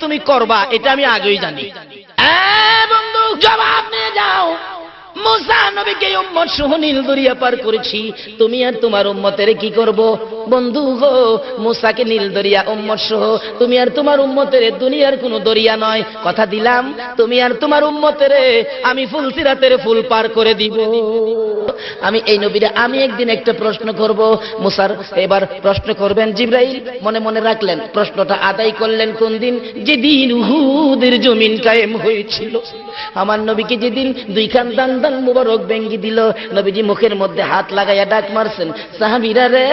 তুমি করবা এটা আমি আগেই জানি। হ্যাঁ, বন্ধু জবাব নিয়ে যাও। আমি ফুল সিরাতের ফুল পার করে দিব। আমি এই নবীরা, আমি একদিন একটা প্রশ্ন করব। মুসার, এবার প্রশ্ন করবেন জিব্রাইল, মনে মনে রাখলেন, প্রশ্নটা আদায় করলেন কোন দিন? যেদিন জমিন কায়েম হয়েছিল। আমার নবীকে যেদিন দুইখান দান দান মুবারক ভেঙ্গি দিল। নবীজি মুখের মধ্যে হাত লাগাইয়া ডাক মারছেন, সাহাবিরা রে,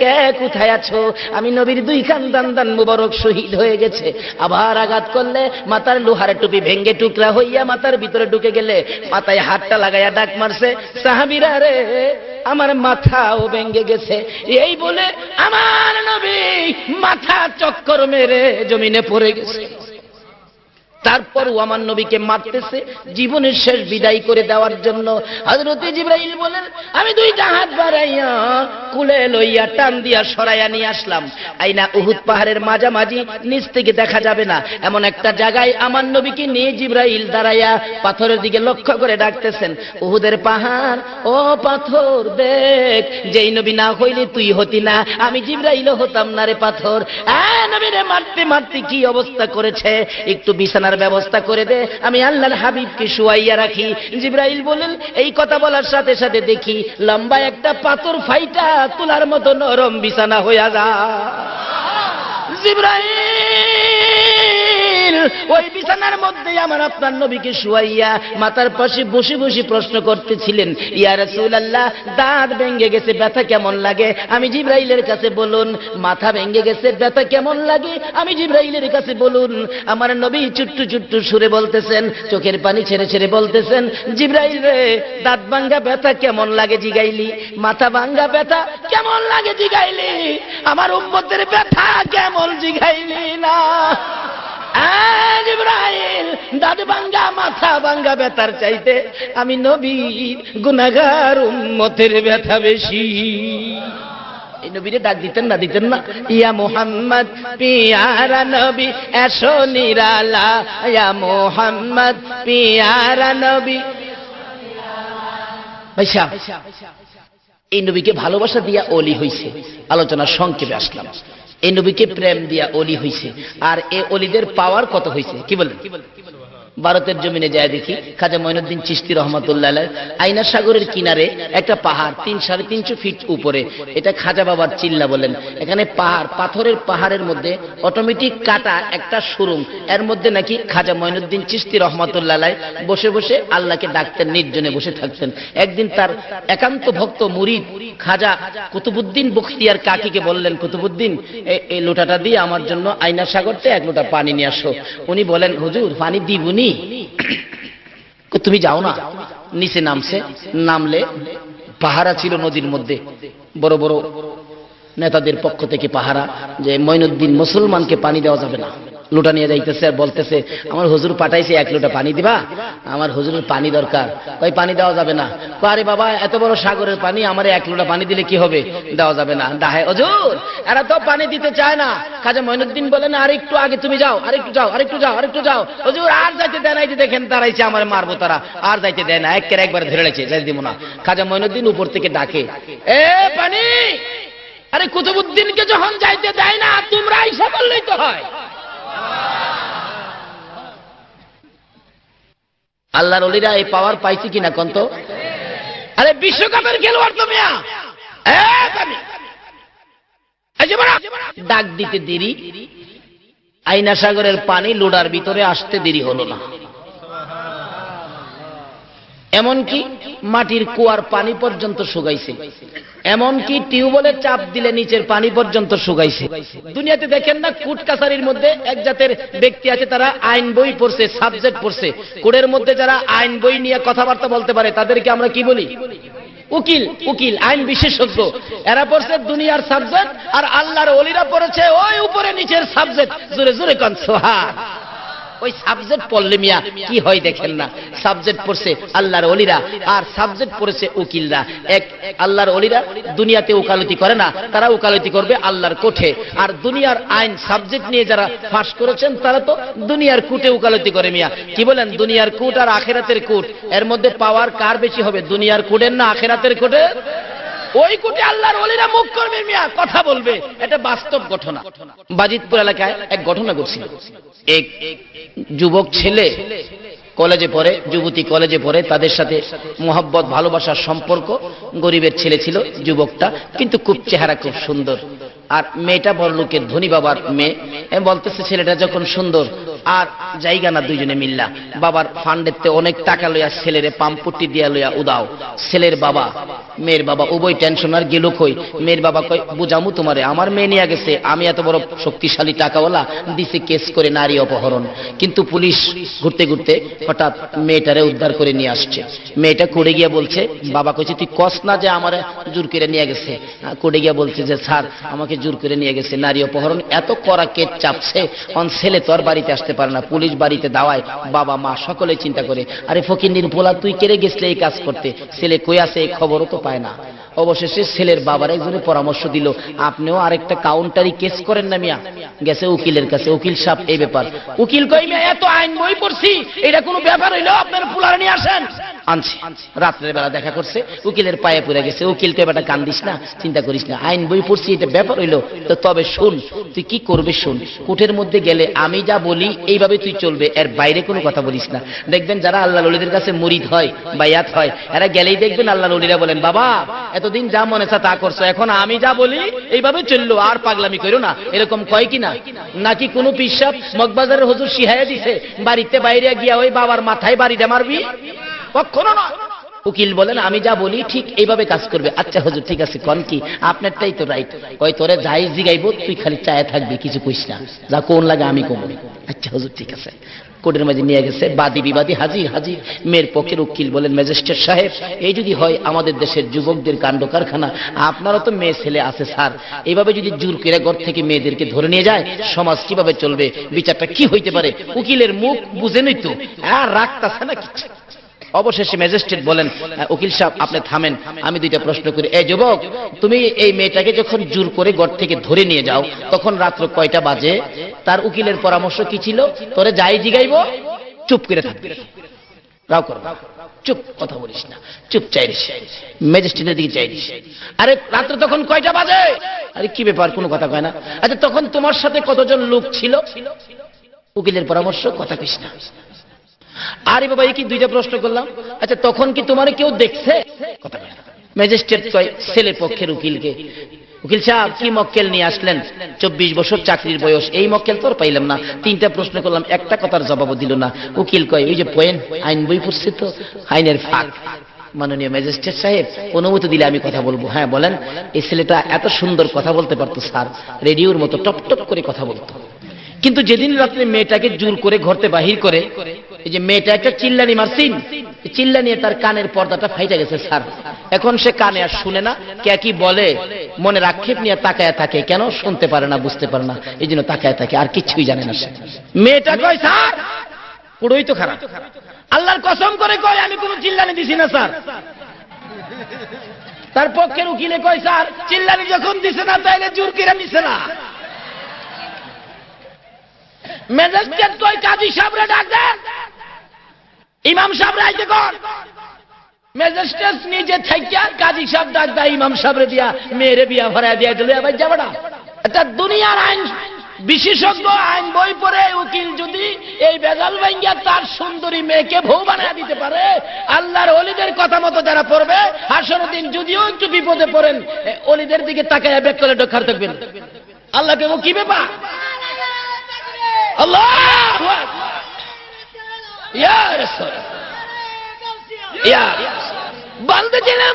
কে কোথায় আছো? আমি নবীর দুইখান দান দান মুবারক শহীদ হয়ে গেছে। আবার আঘাত করলে মাথার লোহার টুপি ভেঙ্গে টুকরা হইয়া মাথার ভিতরে ঢুকে গেলে মাথায় হাতটা লাগাইয়া ডাক মারছে, সাহাবিরা রে, আমার মাথাও ভেঙ্গে গেছে। এই বলে আমার নবী মাথা চক্কর মেরে জমিনে পড়ে গেছে। তারপরও আমার নবীকে মারতেছে, জীবনের শেষ বিদায় করে দেওয়ার জন্য। হজরতে জিব্রাইল বলেন, আমি দুইটা হাত বাড়াইয়া কুলে লইয়া টান দিয়া সরাইয়া নিয়ে আসলাম। আইনা উহুদ পাহাড়ের মাঝামাঝি, নিচ থেকে দেখা যাবে না। এমন একটা জায়গায় আমার নবীকে নিয়ে জিব্রাইল দাঁড়াইয়া পাথরের দিকে লক্ষ্য করে ডাকতেছেন, উহুদের পাহাড়, ও পাথর, দেখ, যেই নবী না হইলে তুই হতি না। আমি জিব্রাইলও হতাম না রে পাথর। আহ নবীরে মারতে মারতে কি অবস্থা করেছে? একটু বিছানার ব্যবস্থা করে দে, আমি আল্লাহর হাবিবকে শুয়াইয়া রাখি। জিব্রাইল বলেন এই কথা বলার সাথে সাথে দেখি লম্বা একটা পাথর ফাইটা তোলার মতো নরম বিছানা হইয়া যা জিব্রাইল! ওই বিছানার মধ্যে আমার আপনার নবীকে শুয়াইয়া মাথার পাশে বসে বসে প্রশ্ন করতেছিলেন, ইয়া রাসূলুল্লাহ, দাঁত ভেঙে গেছে, ব্যথা কেমন লাগে? আমি জিব্রাইলের কাছে বলুন, মাথা ভেঙে গেছে, ব্যথা কেমন লাগে? আমি জিব্রাইলের কাছে বলুন, আমার নবী চুট্টু চুট্টু সুরে বলতেছেন, চোখের পানি ছেড়ে ছেড়ে বলতেছেন, জিব্রাইল রে, দাঁত ভাঙ্গা ব্যথা কেমন লাগে জিগাইলি? মাথা ভাঙ্গা ব্যথা কেমন লাগে জিগাইলি? আমার উম্মতের ব্যথা কেমন জিগাইলি না? দাঁত ভাঙ্গা, মাথা ভাঙ্গা ব্যথার চাইতে আমি নবীর গুনাগার উম্মতের ব্যথা বেশি। এই নবীরে ডাক দিতেন না দিতেন না। ইয়া মোহাম্মদ, পিয়ারা নবী, এসো নিরালা। ইয়া মোহাম্মদ, পিয়ারা নবী। এই নবীকে ভালোবাসা দিয়া অলি হইছে। আলোচনা সংক্ষেপে আসলাম। এই নবীকে প্রেম দিয়া অলি হয়েছে আর এ অলিদের পাওয়ার কত হইছে? কি বলেন? ভারতের জমিনে যায় দেখি, খাজা মঈনুদ্দিন চিস্তি রহমতুল্লাহ আইনা সাগরের কিনারে একটা পাহাড়, তিন সাড়ে তিনশো ফিট উপরে। এটা খাজা বাবার চিল্লা বলেন। এখানে পাহাড়, পাথরের পাহাড়ের মধ্যে অটোমেটিক কাটা একটা সুরুম এর মধ্যে নাকি খাজা মঈনুদ্দিন চিস্তি রহমতুল্লাহ বসে বসে আল্লাহকে ডাকতেন, নির্জনে বসে থাকতেন। একদিন তার একান্ত ভক্ত মুরিদ, খাজা কুতুবুদ্দিন বখতিয়ার কাকিকে বললেন, কুতুবুদ্দিন এই লোটাটা দিয়ে আমার জন্য আইনা সাগরতে এক লোটা পানি নিয়ে আসো। উনি বলেন, হুজুর, পানি দিবনি? তুমি যাও না। নিচে নামছে, নামলে পাহারা ছিল নদীর মধ্যে। বড় বড় নেতাদের পক্ষ থেকে পাহারা, যে মইনুদ্দিন মুসলমানকে পানি দেওয়া যাবে না। লোটা নিয়ে যাইতেছে আর বলতেছে, আমার হুজুর পাঠাইছে এক লোটা পানি দিবা? আমার হুজুরের পানি দরকার। কই পানি দেওয়া যাবে না। আরে বাবা, এত বড় সাগরের পানি, আমার এক লোটা পানি দিলে কি হবে? দেওয়া যাবে না। ডাহে হুজুর, এরা তো পানি দিতে চায় না। খাজা মঈনুদ্দিন বলেন, আর একটু আগে তুমি যাও, আর একটু যাও, আর একটু যাও, আর একটু যাও। হুজুর, আর যাইতে দেয় না দেখেন তারাইছে আমার মারবো তারা, আর যাইতে দেয় না, একের একবার ধরে রেখেছে যাই দিব না। খাজা মঈনুদ্দিন উপর থেকে ডাকে, এ পানি, আরে কুতুবুদ্দিনকে যখন যাইতে দেয় না, তোমরা আইসা বললেই তো হয়। আল্লাহর অলিরা এই পাওয়ার পাইছি কিনা কন্ত আরে বিশ্বকাপের খেলোয়াড় তো। ডাক দিতে দেরি। আইনা সাগরের পানি লোডার ভিতরে আসতে দেরি হলো না। এমনকি মাটির কুয়ার পানি পর্যন্ত শুকাইছে। এমনকি টিউবওয়েলে চাপ দিলে নিচের পানি পর্যন্ত শুকাইছে। দুনিয়াতে দেখেন না, কুট কাছারির মধ্যে এক জাতের ব্যক্তি আছে, তারা আইন বই পড়ছে, সাবজেক্ট পড়ছে। কোডের মধ্যে যারা আইন বই নিয়ে কথাবার্তা বলতে পারে, তাদেরকে আমরা কি বলি? উকিল উকিল, আইন বিশেষজ্ঞ। এরা পড়ছে দুনিয়ার সাবজেক্ট, আর আল্লাহর অলিরা পড়েছে ওই উপরে নিচের সাবজেক্ট। জোরে জোরে কন সোহা ওই সাবজেক্ট পড়লে মিয়া, কি হয় দেখেন না? সাবজেক্ট পড়ছে আল্লাহর অলিরা, আর সাবজেক্ট পড়েছে উকিলরা। এক, আল্লাহর অলিরা দুনিয়াতে উকালতি করে না, তারা উকালতি করবে আল্লাহর কোঠে। আর দুনিয়ার আইন সাবজেক্ট নিয়ে যারা ফাঁস করেছেন, তারা তো দুনিয়ার কুটে উকালতি করে মিয়া। কি বলেন? দুনিয়ার কুট আর আখেরাতের কুট এর মধ্যে পাওয়ার কার বেশি হবে? দুনিয়ার কুটের না আখেরাতের কুটে ওই কোটি আল্লাহর অলিরা মুখ করবে মিয়া, কথা বলবে। এটা বাস্তব ঘটনা। বাজিতপুর এলাকায় এক ঘটনা ঘটছিল। এক যুবক ছেলে কলেজে পড়ে, যুবতী কলেজে পড়ে, তাদের সাথে মোহাব্বত, ভালোবাসার সম্পর্ক, গরিবের ছেলে ছিল যুবকটা, কিন্তু খুব চেহারা খুব সুন্দর। আর মেয়েটা বড় লোকের ধনী বাবার মেয়ে। বলতেছে, ছেলেটা যখন সুন্দর, আর জায়গা না দুইজনে মিল্লা। বাবার ফান্ডেতে অনেক টাকা লইয়া ছেলেরে পাম্পুটি দিয়া লইয়া উদাও। ছেলের বাবা, মেয়ের বাবা উভয় টেনশন আর গেল কই মেয়ের বাবা কই বুঝামু তোমারে, আমার মেয়ে নিয়ে গেছে, আমি এত বড় শক্তিশালী টাকাওয়ালা, দিছে কেস করে নারী অপহরণ। কিন্তু পুলিশ ঘুরতে ঘুরতে হঠাৎ মেয়েটারে উদ্ধার করে নিয়ে আসছে। মেয়েটা কোড়ে গিয়া বলছে, বাবা কইছে, তুই কস না যে আমার জোর করে নিয়ে গেছে? কোড়ে গিয়া বলছে যে, স্যার, আমাকে জোর করে নিয়ে গেছে। নারী অপহরণ এত কড়া কেট চাপছে। অন ছেলে তো আর বাড়িতে আসতে পারে না। পুলিশ বাড়িতে দাওয়ায় বাবা, মা সকলে চিন্তা করে, আরে ফকিন্দির পোলা তুই কেড়ে গেছিলে এই কাজ করতে? ছেলে কই আছে? এই খবরও তো পায় না। অবশেষে ছেলের বাবার একজনে পরামর্শ দিল, আপনিও আরেকটা কাউন্টারি কেস করেন না মিয়া। গেছে উকিলের কাছে। উকিল সাহেব, এই ব্যাপার। উকিল কই মিয়া? এত আইন বই পড়ছি। এটা কোনো ব্যাপার হইল? আপনার পুলারে নিয়ে আসেন। আনছি। রাত্রের বেলা দেখা করছে, উকিলের পায়ে পড়ে গেছে। উকিল কে বেটা, কান্দিস না, চিন্তা করিস না। আইন বই পড়ছি, এটা ব্যাপার হইল, তো তবে শুন, তুই কি করবে শুন? কোর্টের মধ্যে গেলে আমি যা বলি, এইভাবে তুই চলবে, এর বাইরে কোনো কথা বলিস না। দেখবেন যারা আল্লাহ ললিদের কাছে মরিদ হয়, বায়াত হয়, এরা গেলেই দেখবেন আল্লাহ ললিরা বলেন, বাবা, এতদিন যা মনে চা তা করছ, এখন আমি যা বলি, এইভাবে চলল, আর পাগলামি করো না। এরকম কয় কিনা? নাকি কোনো পিসাব মগবাজারের হুজুর শিহাইয়া দিছে, বাড়িতে বাইরে গিয়া ওই বাবার মাথায় বাড়িটা মারবি? কখনো না উকিল বলেন, আমি যা বলি ঠিক এইভাবে কাজ করবে। আচ্ছা হুজুর, ঠিক আছে, কন কি? আপনারটাই তো রাইট কয়, তোরে যাই জিগাইব, তুই খালি চায়ে থাকবি, কিছু কইস না। যা কোন লাগে আমি কম। আচ্ছা হুজুর, ঠিক আছে। কোর্টের মাঝে নিয়ে গেছে, বাদী বিবাদী হাজির হাজির। মেয়ের পক্ষের উকিল বলেন, ম্যাজিস্ট্রেট সাহেব, এই যদি হয় আমাদের দেশের যুবকদের কাণ্ড কারখানা, আপনারও তো মেয়ে ছেলে আছে, স্যার। এইভাবে যদি জোর করে ঘর থেকে মেয়েদেরকে ধরে নিয়ে যায়, সমাজ কীভাবে চলবে? বিচারটা কি হইতে পারে? উকিলের মুখ বুঝে নই তো। আর রাখতাছে না কিছু। অবশেষে ম্যাজিস্ট্রেট বলেন "আহ, উকিল সাহেব আপনি থামেন। আমি দুইটা প্রশ্ন করি। এই যুবক তুমি এই মেয়েটাকে যখন জোর করে ঘর থেকে ধরে নিয়ে যাও তখন রাত্র কয়টা বাজে? তার উকিলের পরামর্শ কি ছিল? তোরে যাই জিগাইব চুপ করে থাকবি। রাও কর চুপ কথা বলিস না চুপ চাইরিস। ম্যাজিস্ট্রেটের দিকে চাইরিস। আরে রাত্র তখন কয়টা বাজে? আরে কি ব্যাপার কোনো কথা কয় না। আচ্ছা তখন তোমার সাথে কতজন লোক ছিল? উকিলের পরামর্শ কথা না। আরে বাবা কি দুইটা প্রশ্ন করলাম? আচ্ছা তখন কি তোমার কেউ দেখছে? ম্যাজিস্ট্রেট ছেলে পক্ষের উকিলকে। উকিল সাহেব, কি মক্কেল নিয়ে আসলেন? চব্বিশ বছর চাকরির বয়স। এই মক্কেল তোর পাইলাম না। তিনটা প্রশ্ন করলাম, একটা কথার জবাবও দিল না। উকিল কয়, ওই যে পয়েন্ট আইন বই পড়ছে তো? আইনের ফাঁক। মাননীয় ম্যাজিস্ট্রেট সাহেব, অনুমতি দিলে আমি কথা বলব। হ্যাঁ বলেন, এই ছেলেটা এত সুন্দর কথা বলতে পারতো, স্যার। রেডিওর মতো টপ টপ করে কথা বলতো। কিন্তু যেদিন রাত্রে মেয়েটাকে জোর করে ঘরতে বাহির করে এই যে মেয়েটা একটা চিল্লানি মারছিন চিল্লানিয়ে তার কানের পর্দাটা ফাইটা গেছে, স্যার। এখন সে কানে আর শুনে না, কে কি বলে, মনে আক্ষেপ নিয়ে তাকায় থাকে। কেন? শুনতে পারে না, বুঝতে পারে না। এই জন্য তাকায় থাকে, আর কিছুই জানে না সে। মেয়েটা কয়, স্যার, পুরোই তো খারাপ। আল্লাহর কসম করে কয়, আমি কোনো চিল্লানি দিছি না, স্যার। তার পক্ষের উকিলে কয়, স্যার, চিল্লানি যখন দিছে না, তাইলে জোর কিরা নিছে না। ম্যাজিস্ট্রেট কই কাজী সাহেবরে ডাক দেন। ইমাম সাহেবরে আইতে কর ম্যাজিস্ট্রেট নিজে থাইকা কাজী সাহেব ডাক দেয়, ইমাম সাহেবরে দিয়া, মেয়েরে বিয়া ভরায় দিয়া দিলে আবার যাবে এটা দুনিয়ার আইন, বিশেষজ্ঞ আইন বই পড়ে উকিল যদি এই বেজাল ভাঙ্গিয়া তার সুন্দরী মেয়েকে ভৌ বানায় দিতে পারে, আল্লাহর অলিদের কথা মতো যারা পড়বে হাসর দিন যদিও একটু বিপদে পড়েন অলিদের দিকে তাকায় বেক করে ডকার থাকবেন। আল্লাহকে ও কি ব্যাপার? আল্লাহ ইয়া রাসূল ইয়া বান্দে ছিলাম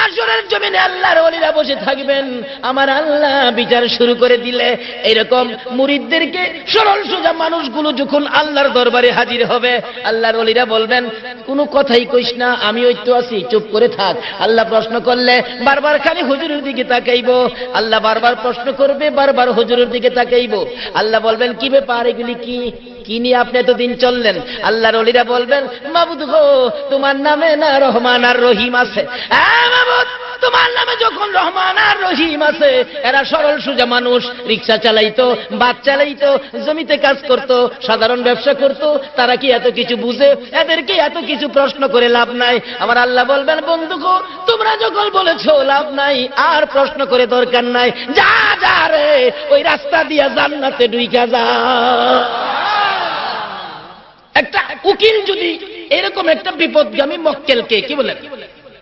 আসরের জমিনে আল্লাহর ওলিরা বসে থাকবেন। আমার আল্লাহ বিচার শুরু করে দিলে এরকম মুরিদদেরকে সরল সোজা মানুষগুলো যখন আল্লাহর দরবারে হাজির হবে, আল্লাহর ওলিরা বলবেন, কোনো কথাই কইস না, আমি ওই তো আছি, চুপ করে থাক। আল্লাহ প্রশ্ন করলে, বারবার খালি হুজুরের দিকে তাকাইব? আল্লাহ বারবার প্রশ্ন করবে, বারবার হুজুরের দিকে তাকাইব। আল্লাহ বলবেন, কি ব্যাপার, এগুলি কি? কি নিয়ে আপনি এতদিন চললেন? আল্লাহর অলিরা বলবেন, মাবুদ গো, তোমার নামে না রহমান আর রহিম আছে। তোমার নামে যখন রহমান আর রহিম আছে, এরা সরল সুজা মানুষ, রিক্সা চালাইতো, বাস চালাইতো, জমিতে কাজ করত, সাধারণ ব্যবসা করত, তারা কি এত কিছু বুঝে? এদেরকে এত কিছু প্রশ্ন করে লাভ নাই। আমার আল্লাহ বলবেন বন্ধু গো তোমরা যখন বলেছ লাভ নাই, আর প্রশ্ন করে দরকার নাই, যা যা রে, ওই রাস্তা দিয়া জান্নাতে ডুইকা যা। একটা উকিল যদি এরকম একটা বিপদগামী মক্কেলকে, কি বলেন?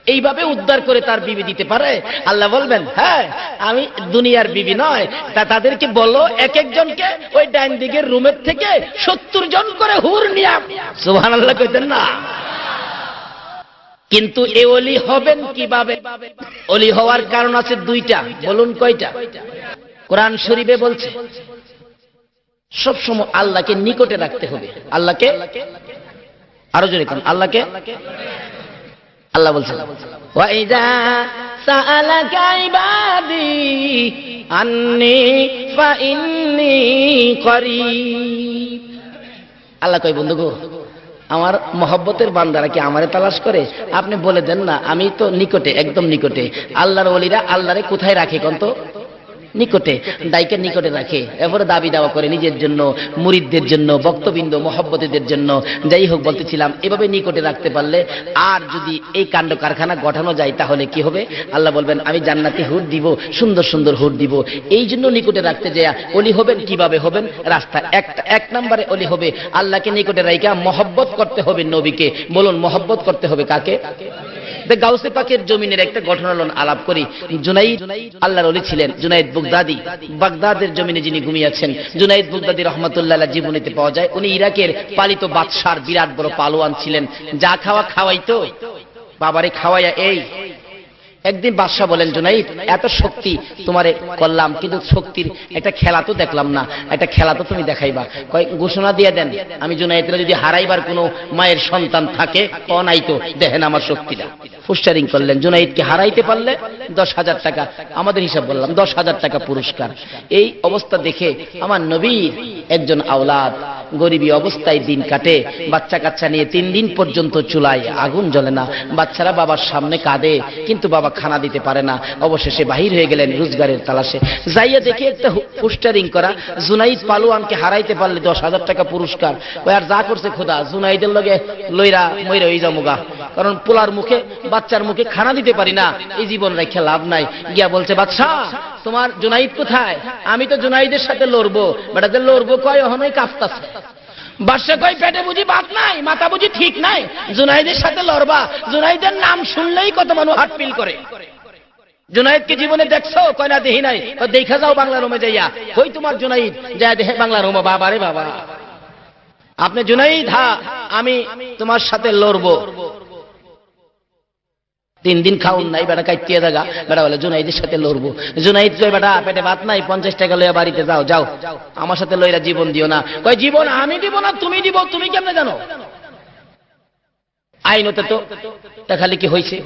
এইভাবে উদ্ধার করে তার বিবি দিতে পারে? আল্লাহ বলবেন হ্যাঁ আমি দুনিয়ার বিবি নয়। তা তাদেরকে বলো, এক একজনকে ওই ডাইন দিকের রুমের থেকে সত্তর জন করে হুর নিয়া সুহান আল্লাহ কইতেন না। কিন্তু এ অলি হবেন কীভাবে? অলি হওয়ার কারণ আছে দুইটা। বলুন কয়টা? কোরআন শরীফে বলছে সবসময় আল্লাহকে নিকটে রাখতে হবে। আল্লাহকে? আরও জোরে আল্লাহকে? আল্লাহ বলছে ওয়াইদা সাআলাকা ইবাদি, আন্নি আল্লাহ কই বন্ধু গো, আমার মহব্বতের বান্দারা কি আমারে তালাশ করে? আপনি বলে দেন না, আমি তো নিকটে, একদম নিকটে। আল্লাহর ওলিরা আল্লাহরে কোথায় রাখে কন্ত নিকটে, দায়কে নিকটে রাখে। এরপরে দাবি দাওয়া করে নিজের জন্য, মুরিদদের জন্য বক্তবিন্দ মহব্বতীদের জন্য। যাই হোক, বলতেছিলাম, এভাবে নিকটে রাখতে পারলে আর যদি এই কাণ্ড কারখানা গঠানো যায়, তাহলে কি হবে? আল্লাহ বলবেন, আমি জান্নাতি হুট দিব, সুন্দর সুন্দর হুট দিব। এই জন্য নিকটে রাখতে যায় অলি হবেন, কীভাবে হবেন? রাস্তা একটা, এক নম্বরে অলি হবে। আল্লাহকে নিকটে রাইকা মহব্বত করতে হবে নবীকে। বলুন, মহব্বত করতে হবে কাকে? তা গাউসে পাকের জমিনের একটা ঘটনালন আলাপ করি। জুনাইদ আল্লাহর অলি ছিলেন, জুনাইদ বুগদাদি। বাগদাদের জমিনে যিনি ঘুমিয়েছেন, জুনাইদ বুগদাদি রহমতুল্লাহ জীবনীতে পাওয়া যায়, উনি ইরাকের পালিত বাদশার বিরাট বড় পালোয়ান ছিলেন। যা খাওয়া খাওয়াইতো? বাবারে খাওয়াইয়া এই একদিন বাদশাহ বলেন, জুনাইদ, এত শক্তি তোমারে করলাম, কিন্তু শক্তির একটা খেলা তো দেখলাম না। একটা খেলা তো তুমি দেখাইবা। ঘোষণা দিয়ে দেন, আমি জুনাইদরা যদি হারাইবার কোনো মায়ের সন্তান থাকে অনাই তো, দেখেন আমার শক্তিটা। ফুস্টারিং করলেন, জুনাইদকে হারাইতে পারলে দশ হাজার টাকা, আমাদের হিসাব বললাম, দশ হাজার টাকা পুরস্কার। এই অবস্থা দেখে আমার নবীর একজন আওলাদ গরিবী অবস্থায় দিন কাটে, বাচ্চা কাচ্চা নিয়ে তিন দিন পর্যন্ত চুলায় আগুন জ্বলে না। বাচ্চারা বাবার সামনে কাঁদে, কিন্তু বাবা খানা দিতে পারে না। অবশেষে বাহির হয়ে গেলেন রোজগারের তালাশে। যাইয়া দেখে একটা পোস্টারিং করা, জুনাইদ পালুয়ানকে হারাইতে পারলে দশ হাজার টাকা পুরস্কার। আর যা করছে খোদা, জুনাইদের লগে লইরা মইরা ওই যামুগা কারণ পোলার মুখে, বাচ্চার মুখে খানা দিতে পারি না। এই জীবন রেখে লাভ নাই। গিয়া বলছে বাচ্চা তোমার জুনাইদ কোথায়? আমি তো জুনাইদের সাথে লড়বো। বেটাদের লড়বো কয়, অহনই কাঁপতাছে বাদশা কয়, পেটে বুঝি বাদ নাই, মাথা বুঝি ঠিক নাই। জুনাইদের সাথে লড়বা। জুনাইদের নাম শুনলেই কত মানুষ হাট পিল করে। জুনাইদকে জীবনে দেখছ? কয়, না, দেখি নাই। দেখা যাও বাংলা রুমে যাইয়া। কই তোমার জুনাইদ? যা দেহে বাংলা রুমে, বাবা রে বাবা। আপনি জুনাইদ হা আমি তোমার সাথে লড়বো। তিন দিন খাউন নাই, বেটা কাইতিয়ে দাগা বেটা বলে, জুনাইদের সাথে লড়বো। জুনাইদ কই বেটা, পেটে ভাত নাই, পঞ্চাশ টাকা লইয়া বাড়িতে যাও যাও। আমার সাথে লইরা জীবন দিও না। কয়, জীবন আমি দিব না, তুমি দিব, তুমি কেমনে জানো? আইনতে তা খালি কি হয়েছে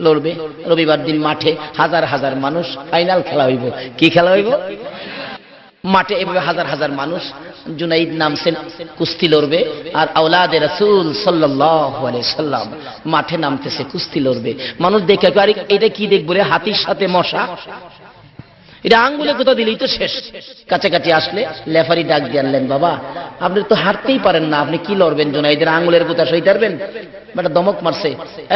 লড়বে। রবিবার দিন মাঠে হাজার হাজার মানুষ ফাইনাল খেলা হইব। কি খেলা হইব? মাঠে এভাবে হাজার হাজার মানুষ জুনাইদ নামছেন কুস্তি লড়বে আর আওলাদে রসুল সাল্লাম মাঠে নামতেছে, কুস্তি লড়বে। মানুষ দেখে আরে এটা কি দেখব রে, হাতির সাথে মশা? এটা আঙ্গুলে কোথাও দিলেই তো শেষ। কাছাকাছি আসলে লেফারি ডাক দিয়ে আনলেন, বাবা, আপনি তো হারতেই পারেন না, আপনি কি লড়বেন জোনাইদের আঙ্গুলের কোথা সই পারবেন বেটা দমক মারছে।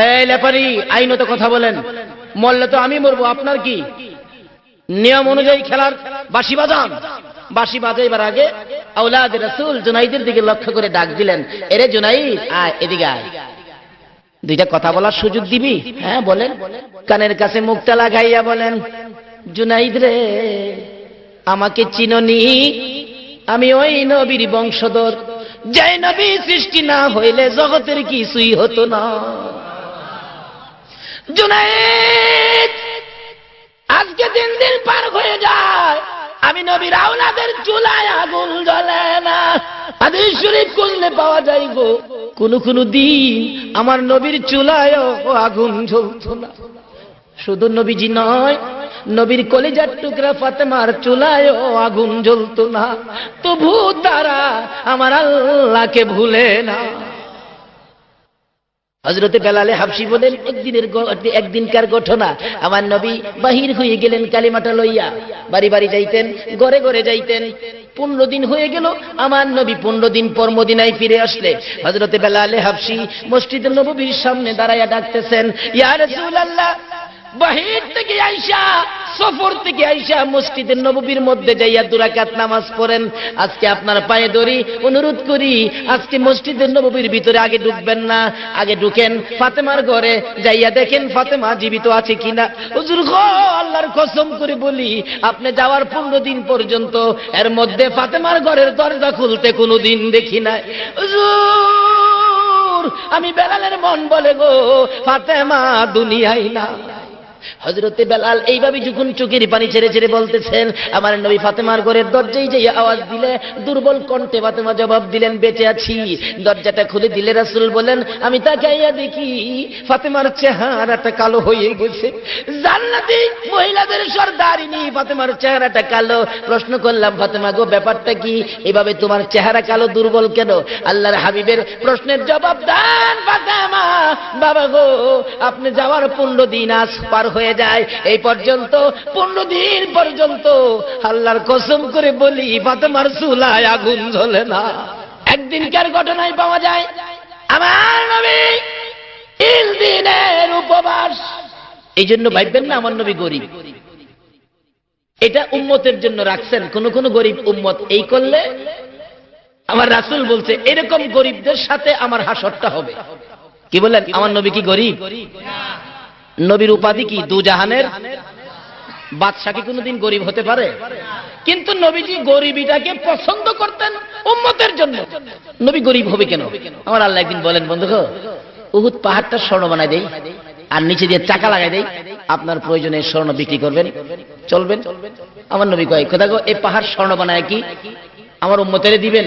এই লেফারি আইন আইনত কথা বলেন। মরলে তো আমি মরবো, আপনার কি? নিয়ম অনুযায়ী খেলার বাসি বাজান? বাসি বাজাইবার আগে আউলাদ রসুল জুনাইদের দিকে লক্ষ্য করে ডাক দিলেন, এরে জুনাইদ, আয়, এদিকে আয়। দুইটা কথা বলার সুযোগ দিবি? হ্যাঁ বলেন। কানের কাছে মুখটা লাগাইয়া বলেন, জুনাইদ রে, আমাকে চিননি। আমি ওই নবীর বংশধর। যে নবী সৃষ্টি না হইলে জগতের কিছুই হতো না। জুনাইদ, আজকে দিন দিন পার হয়ে যায়। আমি নবীর আওলাদের চুলায় আগুন জ্বলে না। হাদিস শরীফ করলে পাওয়া যায় গো? কোন কোন দিন আমার নবীর চুলায়ও আগুন জ্বলতো না। শুধু নবীজি নয়, নবীর কলিজার টুকরা ফাতেমার চুলায়ও আগুন জ্বলতো না। তবু তারা আমার আল্লাহকে ভুলে না। হজরতে বেলালে হাফসি বলেন, একদিনের একদিনকার ঘটনা। আমার নবী বাহির হয়ে গেলেন কালিমাটা লইয়া। বাড়ি বাড়ি যাইতেন গড়ে গড়ে যাইতেন। পনেরো দিন হয়ে গেল, আমার নবী পনেরো দিন পর মদিনায় ফিরে আসলে। হজরতে বেলালে হাফসি মসজিদের নবীর সামনে দাঁড়াইয়া ডাকতেছেন ইয়ার বাহির থেকে আইসা, সফর থেকে আইসা মসজিদের নববীর মধ্যে যাইয়া দুরাকাত নামাজ পড়েন। আজকে আপনার পায়ে ধরি অনুরোধ করি, আজকে মসজিদের নববীর ভিতরে আগে ঢুকবেন না, আগে ঢুকেন। ফাতেমার ঘরে যাইয়া দেখেন ফাতেমা জীবিত আছে কিনা। হুজুর গো, আল্লাহর কসম করে বলি, আপনি যাওয়ার পনেরো দিন পর্যন্ত এর মধ্যে ফাতেমার ঘরের দরজা খুলতে কোনো দিন দেখি নাই। হুজুর, আমি বেলালের মন বলে গো, ফাতেমা দুনিয়ায় না হজরতে বেলাল এইভাবে যখন চোখের পানি ছেড়ে ছেড়ে বলতেছেন, আমার নবী ফাতেমার ঘরের দরজায় যে আওয়াজ দিলে, দুর্বল কণ্ঠে ফাতেমা জবাব দিলেন, বেঁচে আছি। দরজাটা খুলে দিলে রাসূল বলেন, আমি তাকাইয়া দেখি, ফাতেমার চেহারাটা কালো হয়ে গেছে। জান্নাতি মহিলাদের সর্দারিনী ফাতেমার চেহারাটা কালো। প্রশ্ন করলাম, ফাতেমা গো, ব্যাপারটা কি? এভাবে তোমার চেহারা কালো, দুর্বল কেন? আল্লাহর হাবিবের প্রশ্নের জবাব দেন, ফাতেমা, বাবা গো, আপনি যাওয়ার পনেরো দিন আজ পার হয়ে যায়। এই পর্যন্ত, পনেরো দিন পর্যন্ত আল্লাহর কসম করে বলি, ফাতেমার চুলায় আগুন জ্বলে না। একদিনকার ঘটনায় পাওয়া যায়, আমার নবী দিনের উপবাস। এই জন্য ভাববেন না, আমার নবী গরিব। এটা উম্মতের জন্য রাখছেন, কোন কোন গরিব উম্মত এই করলে আমার রাসূল বলছে, এরকম গরিবদের সাথে আমার হাসরটা হবে। কি বলেন আমার নবী কি গরিব? নবীর উপাধি কি? দু জাহানের? বাদশাহ কি কোনোদিন গরিব হতে পারে? কিন্তু নবীজি গরিবিটাকে পছন্দ করতেন উম্মতের জন্য। নবী গরিব হবে কেন? আমার আল্লাহ একদিন বলেন, বন্ধু উহুদ পাহাড়টা স্বর্ণ বানাই দেই, আর নিচে দিয়ে চাকা লাগাই দেই, আপনার প্রয়োজনে স্বর্ণ বিক্রি করবেন, চলবেন। আমার নবী কয় কথা গো এই পাহাড় স্বর্ণ বানায় কি? আমার উম্মতের দিবেন।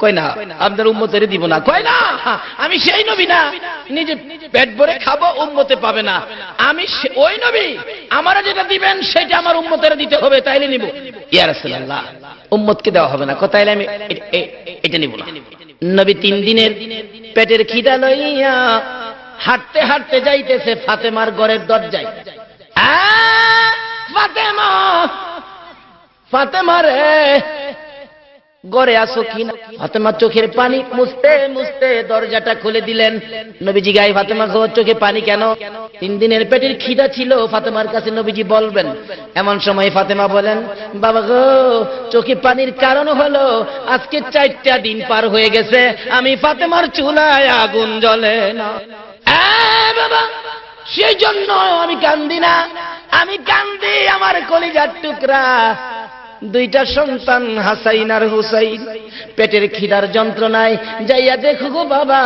কয় না, আপনার উম্মতের দিব না। কয় না, আমি সেই নবী না। নিজে পেট ভরে খাব, উম্মতে পাবে না। আমি ওই নবী, আমারা যেটা দিবেন, সেটা আমার উম্মতের দিতে হবে, তাইলে নিব। ইয়া রাসূলুল্লাহ, উম্মতকে দেওয়া হবে না। কোথায় আমি এটা নিব না। নবী তিন দিনের পেটের খিদা লইয়া হাঁটতে হাঁটতে যাইতেছে ফাতেমার ঘরের দরজায়। ফাতেমা ফাতেমা রে গড়ে আসো কিনা ফাতেমা চোখের পানি মুছতে মুছতে দরজাটা খুলে দিলেন। নবীজি গায়ে ফাতেমা গো চোখে পানি কেন? তিন দিনের পেটের খিদা ছিল, ফাতেমার কাছে নবীজি বলবেন। এমন সময় ফাতেমা বলেন, বাবা গো, চোখে পানির কারণ হলো আজকে চারটা দিন পার হয়ে গেছে, আমি ফাতেমার চুলায় আগুন জ্বলে না। বাবা, সেই জন্য আমি কান্দি না। আমি কান্দি আমার কলিজার টুকরা। দুইটা সন্তান, হাসাইন আর হুসাইন। পেটের খিদার যন্ত্রণায় যাইয়া দেখো গো বাবা,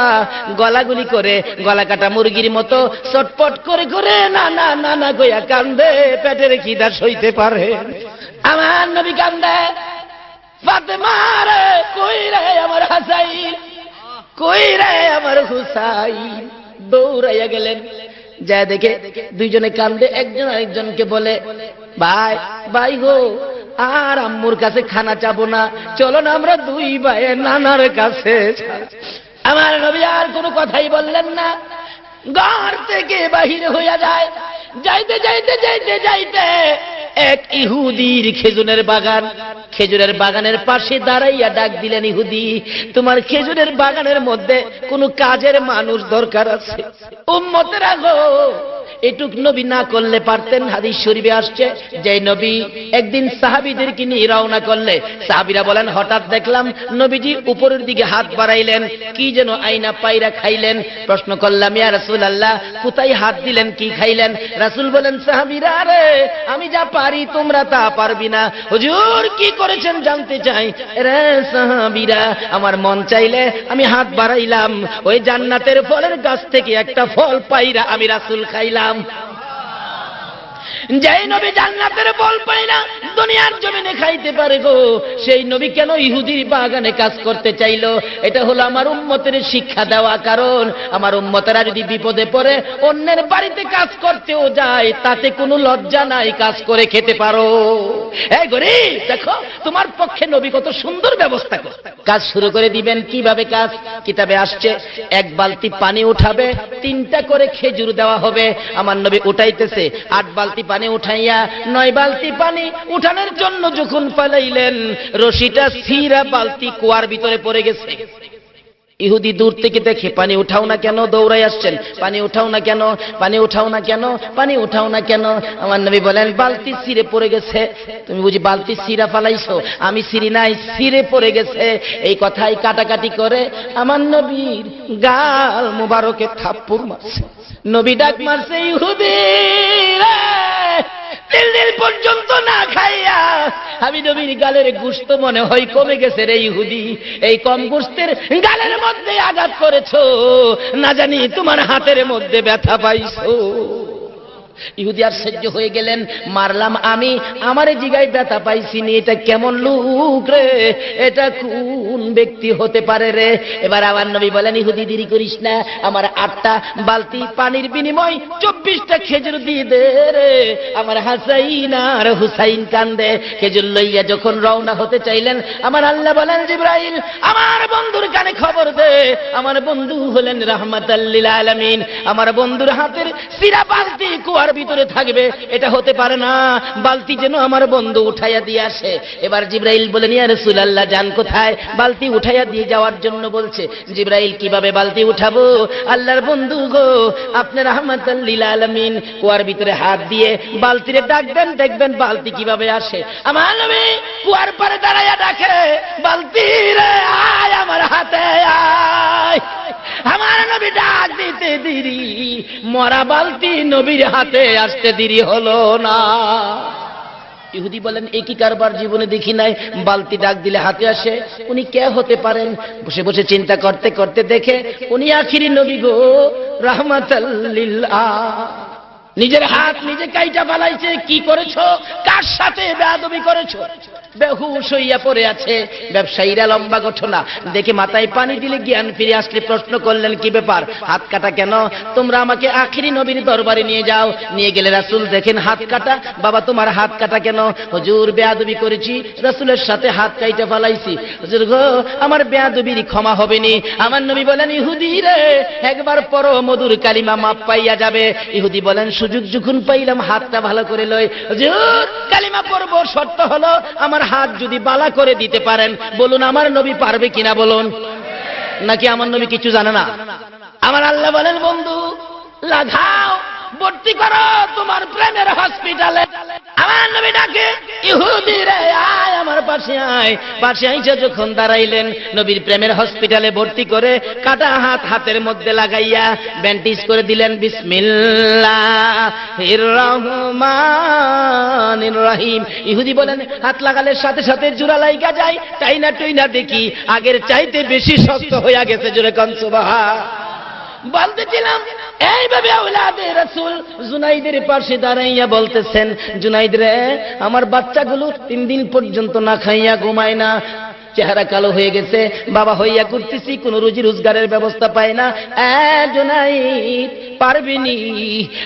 গলাগুলি করে গলা কাটা মুরগির মতো চটপট করে করে না না না না গইয়া কান্দে, পেটের খিদা সইতে পারে। আমার নবী কান্দে, ফাতেমা রে, কই রে আমার হাসাইন? কই রে আমার হুসাইন? দৌড়াইয়া গেলেন। যা দেখে দুইজনে কান্দে, একজন আরেকজনকে বলে, ভাই ভাই গো আর আম্মুর কাছে খানা চাবো না। চলো না আমরা দুই ভাই নানার কাছে আমার নবী আর কোনো কথাই বললেন না। ঘর থেকে বাহির হইয়া যায়। যাইতে যাইতে যাইতে যাইতে এক ইহুদির খেজুরের বাগান। খেজুরের বাগানের পাশে দাঁড়াইয়া ডাক দিলেন, ইহুদি, তোমার খেজুরের বাগানের মধ্যে কোনো কাজের মানুষ দরকার আছে? উম্মতেরা গো এটুক নবী না করলে পারতেন, হাদিস শরীফে আসছে যে নবী একদিন সাহাবিদেরকে নিয়ে রওনা করলে, সাহাবিরা বলেন, হঠাৎ দেখলাম নবীজি উপরের দিকে হাত বাড়াইলেন, কি যেন আইনা পাইরা খাইলেন। প্রশ্ন করলাম, ইয়া রাসূল আল্লাহ কোথায় হাত দিলেন, কি খাইলেন? রাসূল বলেন, সাহাবিরা রে আমি যা পারি তোমরা তা পারবি না। হুজুর, কি করেছেন জানতে চাই? রে সাহাবিরা, আমার মন চাইলে আমি হাত বাড়াইলাম। ওই জান্নাতের ফলের গাছ থেকে একটা ফল পাইরা আমি রাসূল খাইলাম। যেই নবী জান্নাতের বল পাই না, দুনিয়ার জমিনে খাইতে পারে গো। সেই নবী কেন ইহুদির বাগানে কাজ করতে চাইলো? এটা হলো আমার উম্মতের শিক্ষা দেওয়া কারণ। আমার উম্মতেরা যদি বিপদে পড়ে, অন্যের বাড়িতে কাজ করতেও যায়, তাতে কোনো লজ্জা নাই, কাজ করে খেতে পারো। এই গরিব, দেখো, তোমার পক্ষে নবী কত সুন্দর ব্যবস্থা করে কাজ শুরু করে দিবেন। কীভাবে কাজ? কিতাবে আসছে, এক বালতি পানি উঠাবে, তিনটা করে খেজুর দেওয়া হবে। আমার নবী উঠাইতেছে, আট বালতি পানি উঠাইয়া, নয় বালতি পানি উঠানোর জন্য যখন পালাইলেন, রশিটা সিরা বালতি কুয়ার ভিতরে পড়ে গেছে। ইহুদি দূর থেকে দেখে, পানি উঠাও না কেন? দৌড়াই আসছেন। পানি উঠাও না কেন? পানি উঠাও না কেন? পানি উঠাও না কেন? আমার নবী বলেন, বালতি সিরে পড়ে গেছে। তুমি বুঝি বালতি সিরা ফালাইছো? আমি সিরি নাই সিরে পড়ে গেছে। এই কথাই কাটাকাটি করে আমার নবীর গাল মুবারকে থাপ্পুর মারছে। নবী ডাক মারছে, ইহুদি! তিল তেল পর্যন্ত না খাইয়া আমি নবীর গালের গুস্ত মনে হয় কমে গেছে রে ইহুদি। এই কম গুস্তের গালের মধ্যে আঘাত করেছ। না জানি তোমার হাতের মধ্যে ব্যথা পাইছো। ইহুদি আশ্চর্য হয়ে গেলেন, মারলাম আমি, আমার জিগায় ব্যথা পাইছি নি, এটা কেমন লোক রে? এটা কোন ব্যক্তি হতে পারে রে? এবার আমার নবী বলেন, ইহুদি দেরি করিস না, আমার আটটা বালতি পানির বিনিময় চব্বিশটা খেজুর দিয়ে দে রে। আমার হাসাইন আর হুসাইন কান্দে, খেজুর লইয়া যখন রওনা হতে চাইলেন, আমার আল্লাহ বলেন, জিব্রাইল, আমার বন্ধুর কানে খবর দে। আমার বন্ধু হলেন রাহমাতাল্লিল আলামিন, আমার বন্ধুর হাতের সিরা বালতি কুয়ার ভিতরে থাকবে, এটা হতে পারে না। বালতি যেন আমার বন্ধু উঠাইয়া দিয়ে আসে। এবার জিব্রাইল বলেন ইয়া রাসূলুল্লাহ, জান কোথায়? বালতি উঠাইয়া দিয়ে যাওয়ার জন্য বলছে, জিব্রাইল, কীভাবে বালতি উঠাবো? আল্লাহর বন্ধু গো, আপনি রাহমাতাল্লিল আলামিন। কুয়ার ভিতরে হাত দিয়ে বালতিরে ডাকবেন দেখবেন বালতি কীভাবে আসে। আমার নবী, কুয়ার পারে দাঁড়াইয়া ডাকে, বালতি রে, আয় আমার হাতে, আয়। আমার নবী ডাক দিতে দেরি, মরা বালতি নবীর হাতে আসতে দেরি হলো না। ইহুদি বলেন একই কারবার জীবনে দেখি নাই? বালতি ডাক দিলে হাতে আসে। উনি কে হতে পারেন? বসে বসে চিন্তা করতে করতে দেখে, উনি আখিরি নবী গো রহমাতাল্লিল্লাহ নিজের হাত নিজে কাইটা বালাইছে কি করেছ? কার সাথে বেয়াদবি করেছ? বেহুশ হইয়া পড়ে আছে। ব্যবসায়ীরা লম্বা ঘটনা। দেখে মাথায় পানি দিলে জ্ঞান ফিরে আসলে প্রশ্ন করলেন, কি ব্যাপার? হাত কাটা কেন? তোমরা আমাকে আখিরি নবীর দরবারে নিয়ে যাও। নিয়ে গেলে রাসূল দেখেন হাত কাটা। বাবা, তোমার হাত কাটা কেন? হুজুর, বেয়াদবি করেছি। রাসূলের সাথে হাত কাইটা ফালাইছি। হুজুর গো, আমার বেয়াদবির ক্ষমা হবে নি আমার নবী বলেন, ইহুদি রে, একবার পরো মধুর কালিমা মাপ পাইয়া যাবে। ইহুদি বলেন, সুযোগ যখন পাইলাম, হাতটা ভালো করে লই। হুজুর, কালিমা পড়ব, শর্ত হলো, আমার হাত যদি বালা করে দিতে পারেন, বলুন, আমার নবী পারবে কিনা বলুন? নাকি আমার নবী কিছু জানে না? আমার আল্লাহ বলেন, বন্ধু, লাগাও। ভর্তি করো তোমার প্রেমের হসপিটালে আমার নবী ডাকে, ইহুদি রে, আয় আমার পাশে আয়। পাশে আইসা যখন দাঁড়াইলেন, নবীর প্রেমের হসপিটালে ভর্তি করে কাটা হাত হাতের মধ্যে লাগাইয়া ব্যান্ডেজ করে দিলেন, বিসমিল্লাহ রহমান রহিম। ইহুদি বলেন, হাত লাগালে সাথে সাথে জোড়া লাইগা যায় তাই না টুই না দেখি, আগের চাইতে বেশি শক্ত হইয়া গেছে। জোরে কনসুবাহা বলতেছিলাম এইভাবে জুনাইদের বলতেছেন আমার বাচ্চাগুলো তিন দিন পর্যন্ত না খাইয়া ঘুমায় না। চেহারা কালো হয়ে গেছে, বাবা হইয়া করতেছি কোন রুজি রোজগারের ব্যবস্থা পায় না। এ, জুনাইদ পারবিনি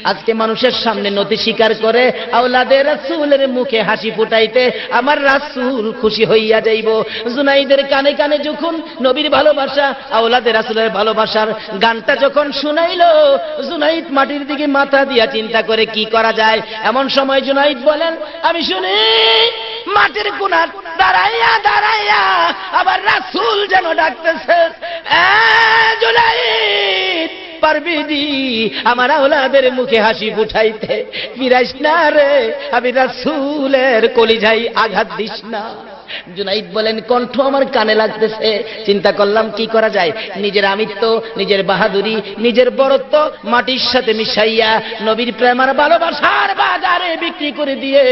আজকে মানুষের সামনে নতি স্বীকার করে আওলাদের রাসূলের মুখে হাসি ফুটাইতে আমার রাসূল খুশি হইয়া যাইব। জুনাইদের কানে কানে যখন নবীর ভালোবাসা, আওলাদের রাসুলের ভালোবাসার গানটা যখন শুনাইলো, জুনাইদ মাটির দিকে মাথা দিয়া চিন্তা করে, কি করা যায়? এমন সময় জুনাইদ বলেন, আমি শুনি। মাটির কোনার দাঁড়াইয়া দাঁড়াইয়া আবার রাসুল যেন ডাকতেছে জুনাইদ পারবি নি আমার আওলাদের মুখে হাসি ফুটাইতে। বিরাস না রে, আমি রাসুলের কলিজাই আঘাত দিস না। জুনাইদ বলেন, কণ্ঠ আমার কানে লাগতেছে। চিন্তা করলাম, কি করা যায়? নিজের আমিত্ব, নিজের বাহাদুরি, নিজের বরত্ব মাটির সাথে মিশাইয়া নবীর প্রেমার ভালোবাসার বাজারে বিক্রি করে দিয়ে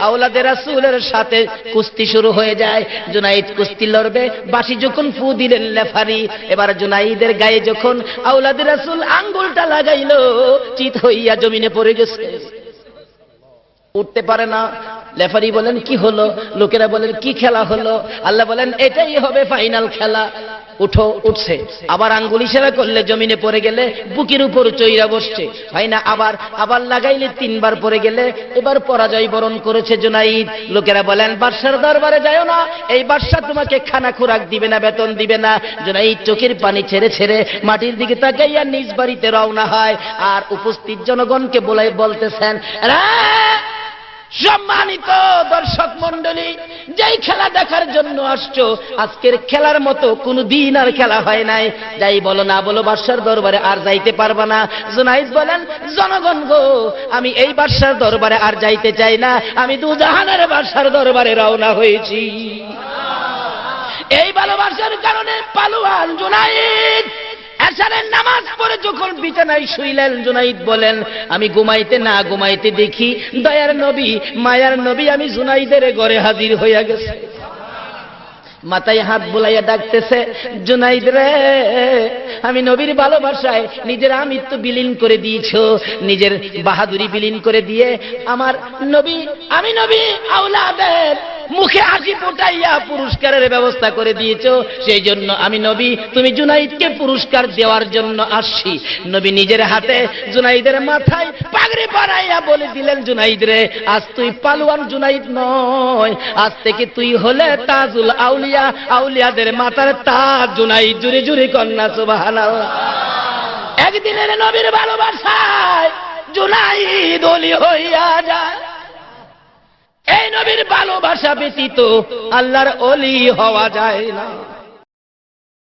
আওলাদের রাসূলের সাথে কুস্তি শুরু হয়ে যায়। জুনাইদ কুস্তি লড়বে বাসি যখন ফু দিলেন লেফারি, এবার জুনাইদের গায়ে যখন আওলাদের রাসূল আঙ্গুলটা লাগাইল, চিত হইয়া জমিনে পড়ে গেছে। উঠতে পারে না লেফারি বলেন কি হলো? লোকেরা বলেন কি খেলা হলো? আল্লাহ বলেন এটাই হবে ফাইনাল খেলা। উঠো উঠছে। আবার আঙ্গুল ইশারা করলে জমিনে পড়ে গেলে বুকের উপর চৈরা বসছে। হয় না আবার আবার লাগাইলে তিনবার পড়ে গেলে এবার পরাজয় বরণ করেছে জুনাইদ। লোকেরা বলেন বাদশার দরবারে যাও না। এই বাদশা তোমাকে খানা খোরাক দিবে না বেতন দিবে না। জুনাইদ চোখের পানি ছেড়ে ছেড়ে মাটির দিকে তাকাইয়া নিজ বাড়িতে রওনা হয়। আর উপস্থিত জনগণকে বলাই বলতেছেন "রা, সম্মানিত দর্শক মন্ডলী যেই খেলা দেখার জন্য আসছো, আজকের খেলার মতো কোনো দিন আর খেলা হয় নাই। যাই বলো না বলো, বাদশার দরবারে আর যাইতে পারবা না। জুনাইদ বলেন, জনগণ গো, আমি এই বাদশার দরবারে আর যাইতে চাই না। আমি দুজাহানের বাদশার দরবারে রওনা হয়েছি। এই ভালোবাসার কারণে পালুয়ান জুনাইদ এসারের নামাজ পড়ে যখন বিছানায় শুইলেন, জুনাইদ বলেন, আমি ঘুমাইতে না ঘুমাইতে দেখি, দয়ার নবী, মায়ার নবী, আমি জুনাইদের ঘরে হাজির হইয়া গেছে। মাথায় হাত বুলাইয়া ডাকতেছে, জুনাইদ রে, আমি নবীর ভালোবাসায় নিজের আমিত্ব বিলীন করে দিয়েছ, নিজের বাহাদুরি বিলীন করে দিয়ে আমার নবী, আমি নবী, আউলাদের মুখে হাসি ফোটাইয়া পুরস্কারের ব্যবস্থা করে দিয়েছ। সেই জন্য আমি নবী, তুমি জুনাইদকে পুরস্কার দেওয়ার জন্য আসছি। নবী নিজের হাতে জুনাইদের মাথায় পাগড়ি পরাইয়া বলে দিলেন, জুনাইদ রে, আজ তুই পালুয়ান জুনাইদ নয়। আজ থেকে তুই হলে তাজুল আউলিয়া। আউলিয়াদের মাথার তাজ জুনাইদ জুড়ে জুড়ে কন্যা, সুবহানাল্লাহ। একদিনের নবীর ভালোবাসায় জুনাইদ অলি হইয়া যায়। এই নবীর ভালোবাসা ব্যতীত আল্লাহর অলি হওয়া যায় না।